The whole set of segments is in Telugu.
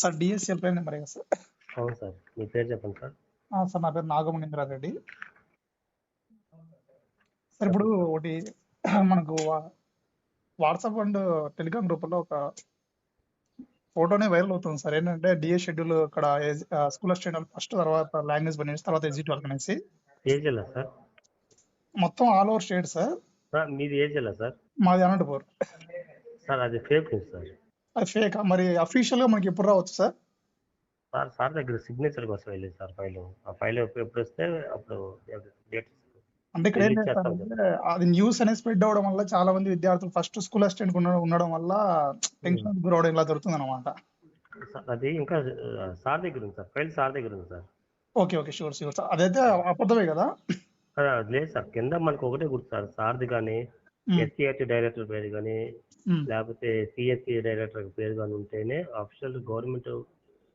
సార్ డిఎస్సి హెల్ప్లైన్ నెంబర్ కదా సార్. అవును సార్ మీ పేరు చెప్పండి సార్. సార్ నా పేరు నాగమణీంద్ర రెడ్డి. సార్ ఇప్పుడు ఒకటి మనకు వాట్సాప్ అండ్ టెలిగ్రామ్ గ్రూపుల్లో ఒక ఫోటోనే వైరల్ అవుతుంది సార్. ఏంటంటే డిఎస్ షెడ్యూల్ ఇక్కడ స్కూల్ స్టేట్ ఫస్ట్ తర్వాత లాంగ్వేజ్ బనేసి తర్వాత ఎగ్జిట్ వర్క్ అనేసి ఏ జిల్లా సార్? మొత్తం all over state sir. Sir మీది ఏ జిల్లా సార్? మాది అనంతపూర్. సార్ అది ఫేక్ న్యూస్ సార్. అది ఫేక్ మరి అఫీషియల్గా మనకి ఎప్పుడు రావచ్చు సార్? సార్ సార్ దగ్గర సిగ్నేచర్ కోసం వెళ్ళింది సార్ ఫైల్. ఆ ఫైల్ ఎప్పుడు వస్తే అప్పుడు డేట్ అంటే ఇక్కడ అది న్యూస్ అనేది స్ప్రెడ్ అవడం వల్ల చాలా మంది విద్యార్థులు ఫస్ట్ స్కూల్ అసిస్టెంట్ ఉండడం వల్ల టెన్షన్ గురవడం ఇలా జరుగుతుంది అనమాట అది ఇంకా సార్ దగ్గర ఉంది సార్. ఫైల్ సార్ దగ్గర ఉంది sir. Okay okay sure sure sir అదైతే అబద్ధమే కదా? లేదు సార్. కింద మనకు ఒకటే గుర్తు సార్. సార్ది కానీ ఎస్సీఆర్టీ డైరెక్టర్ పేరు కానీ ఉమ్. లేకపోతే సిఎస్సి డైరెక్టర్ పేరు కానీ ఉంటేనే అఫీషియల్ గవర్నమెంట్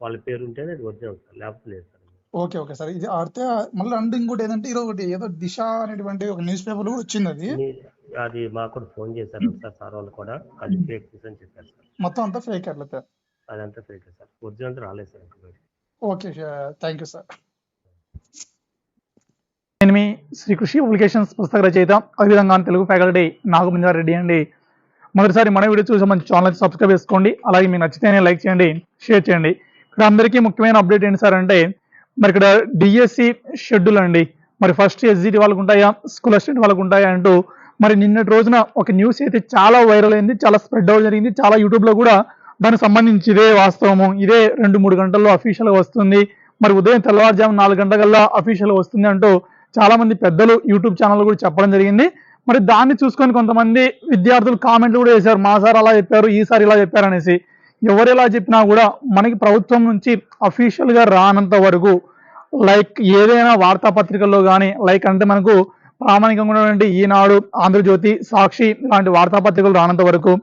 వాళ్ళ పేరు ఉంటేనే అది ఒరిజినల్ సార్ లేకపోతే లేదు సార్. Okay okay sir. ఇది ఆడితే మళ్ళీ అండ్ ఇంకోటి ఏంటంటే ఈరోజు ఒకటి ఏదో దిశ అనేటువంటి ఒక న్యూస్ పేపర్ కూడా వచ్చింది అది. అది మాకు కూడా ఫోన్ చేశారు సార్ సార్ వాళ్ళు కూడా. అది ఫేక్ న్యూస్ అని చెప్పారు సార్. మొత్తం అంతా ఫేక్ అట్లయితే అదంతా ఫేక్ సార్. ఒరిజినల్ రాలేదు sir. Okay thank you sir. Shri Krishi publications పుస్తక రచయిత అదేవిధంగా తెలుగు ఫ్యాకల్టీ నాగమంజార్ రెడ్డి అండి. మొదటిసారి మన వీడియో చూసే మంచి ఛానల్ సబ్స్క్రైబ్ చేసుకోండి. అలాగే మీకు నచ్చితేనే లైక్ చేయండి షేర్ చేయండి. ఇక్కడ అందరికీ ముఖ్యమైన అప్డేట్ ఏంటి సార్ అంటే మరి ఇక్కడ డిఎస్సి షెడ్యూల్ అండి. మరి ఫస్ట్ ఎస్జిటి వాళ్ళకు ఉంటాయా స్కూల్ అసిస్టెంట్ వాళ్ళకు ఉంటాయా అంటూ మరి నిన్నటి రోజున ఒక న్యూస్ అయితే చాలా వైరల్ అయింది చాలా స్ప్రెడ్ అవ్వడం జరిగింది. చాలా యూట్యూబ్లో కూడా దానికి సంబంధించి ఇదే వాస్తవము. ఇదే రెండు మూడు గంటల్లో అఫీషియల్ వస్తుంది. మరి ఉదయం తెల్లవారుజాము నాలుగు గంటలకల్లా అఫీషియల్ వస్తుంది అంటూ చాలామంది పెద్దలు యూట్యూబ్ ఛానల్ కూడా చెప్పడం జరిగింది. మరి దాన్ని చూసుకొని కొంతమంది విద్యార్థులు కామెంట్లు కూడా చేశారు మా సార్ అలా చెప్పారు ఈసారి ఇలా చెప్పారు అనేసి. ఎవరు ఎలా చెప్పినా కూడా మనకి ప్రభుత్వం నుంచి అఫీషియల్గా రానంత వరకు లైక్ ఏదైనా వార్తాపత్రికల్లో కానీ లైక్ అంటే మనకు ప్రామాణికంగా ఉన్నటువంటి ఈనాడు ఆంధ్రజ్యోతి సాక్షి ఇలాంటి వార్తాపత్రికలు రానంత వరకు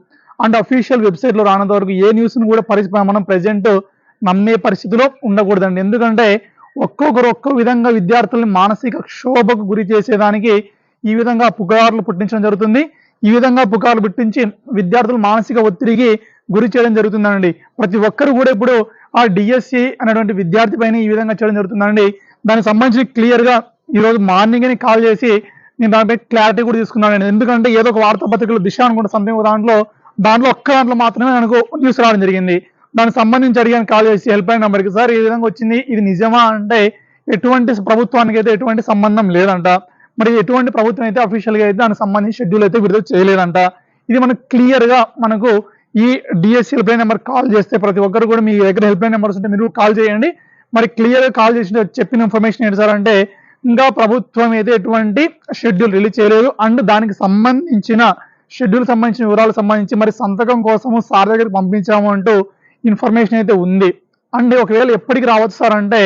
అండ్ అఫీషియల్ వెబ్సైట్లో రానంత వరకు ఏ న్యూస్ను కూడా పరిస్థితి మనం ప్రజెంట్ నమ్మే పరిస్థితిలో ఉండకూడదండి. ఎందుకంటే ఒక్కొక్కరు ఒక్కో విధంగా విద్యార్థుల్ని మానసిక క్షోభకు గురి చేసేదానికి ఈ విధంగా పుకార్లు పుట్టించడం జరుగుతుంది. ఈ విధంగా పుకార్లు పుట్టించి విద్యార్థులు మానసిక ఒత్తిడికి గురి చేయడం జరుగుతుందండి. ప్రతి ఒక్కరు కూడా ఇప్పుడు ఆ డిఎస్సి అనేటువంటి విద్యార్థి పైన ఈ విధంగా చేయడం జరుగుతుందండి. దానికి సంబంధించి క్లియర్గా ఈరోజు మార్నింగ్ని మార్నింగ్ అని కాల్ చేసి నేను దానిపై క్లారిటీ కూడా తీసుకున్నాను ఎందుకంటే ఏదో ఒక వార్తాపత్రికలు దిశ అనుకుంటే సంథింగ్ దాంట్లో దాంట్లో ఒక్క దాంట్లో మాత్రమే నాకు న్యూస్ రావడం జరిగింది. దానికి సంబంధించి అడిగాను కాల్ చేసి హెల్ప్ లైన్ నెంబర్కి సార్ ఈ విధంగా వచ్చింది ఇది నిజమా? అంటే ఎటువంటి ప్రభుత్వానికి అయితే ఎటువంటి సంబంధం లేదంట. మరి ఎటువంటి ప్రభుత్వం అయితే అఫీషియల్గా అయితే దానికి సంబంధించి షెడ్యూల్ అయితే విడుదల చేయలేదంట. ఇది మనకు క్లియర్గా మనకు ఈ DSC help line number call చేస్తే ప్రతి ఒక్కరు కూడా మీ దగ్గర హెల్ప్ లైన్ నెంబర్స్ ఉంటే మీరు కాల్ చేయండి. మరి క్లియర్గా కాల్ చేసి చెప్పిన ఇన్ఫర్మేషన్ ఏంటి సార్ అంటే ఇంకా ప్రభుత్వం అయితే ఎటువంటి షెడ్యూల్ రిలీజ్ చేయలేదు. అండ్ దానికి సంబంధించిన షెడ్యూల్ సంబంధించిన వివరాలు సంబంధించి మరి సంతకం కోసము సార్ దగ్గరికి పంపించాము అంటూ ఇన్ఫర్మేషన్ అయితే ఉంది. అండ్ ఒకవేళ ఎప్పటికి రావచ్చు సార్ అంటే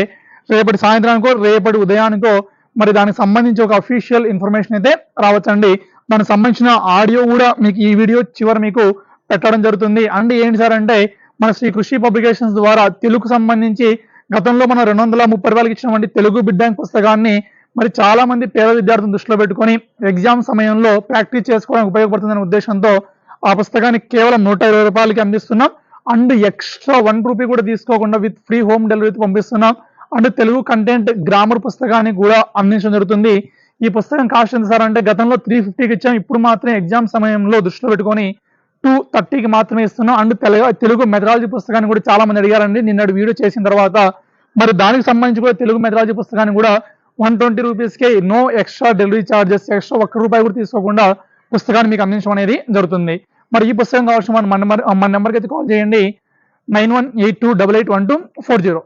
రేపటి సాయంత్రానికో రేపటి ఉదయానికో మరి దానికి సంబంధించి ఒక అఫీషియల్ ఇన్ఫర్మేషన్ అయితే రావచ్చండి. దానికి సంబంధించిన ఆడియో కూడా మీకు ఈ వీడియో చివరి మీకు పెట్టడం జరుగుతుంది. అండ్ ఏంటి సార్ అంటే మన శ్రీ కృషి పబ్లికేషన్స్ ద్వారా తెలుగు సంబంధించి గతంలో మనం రెండు వందల ముప్పై రూపాయలకి ఇచ్చినటువంటి తెలుగు బిడ్డాంక్ పుస్తకాన్ని మరి చాలా మంది పేద విద్యార్థులను దృష్టిలో పెట్టుకొని ఎగ్జామ్ సమయంలో ప్రాక్టీస్ చేసుకోవడానికి ఉపయోగపడుతుందనే ఉద్దేశంతో ఆ పుస్తకాన్ని కేవలం నూట ఇరవై రూపాయలకి అందిస్తున్నాం. అండ్ ఎక్స్ట్రా వన్ రూపీ కూడా తీసుకోకుండా విత్ ఫ్రీ హోమ్ డెలివరీ పంపిస్తున్నాం. అండ్ తెలుగు కంటెంట్ గ్రామర్ పుస్తకాన్ని కూడా అందించడం జరుగుతుంది. ఈ పుస్తకం కాస్ట్ ఎంత సార్? అంటే గతంలో త్రీ ఫిఫ్టీకి ఇచ్చాం. ఇప్పుడు మాత్రమే ఎగ్జామ్ సమయంలో దృష్టిలో పెట్టుకొని టూ థర్టీకి మాత్రమే ఇస్తున్నాం. అండ్ తెలుగు తెలుగు మెథడాలజీ పుస్తకాన్ని కూడా చాలా మంది అడిగారండి. నిన్నటి వీడియో చేసిన తర్వాత మరి దానికి సంబంధించి కూడా తెలుగు మెథడాలజీ పుస్తకాన్ని కూడా వన్ ట్వంటీ రూపీస్కే no extra delivery charges extra ఒక్క రూపాయి కూడా తీసుకోకుండా పుస్తకాన్ని మీకు అందించడం అనేది జరుగుతుంది. మరి ఈ పుస్తకం కావాల్సిన మన నెంబర్ మన నెంబర్కి అయితే కాల్ చేయండి. Nine one eight two double eight one two four zero.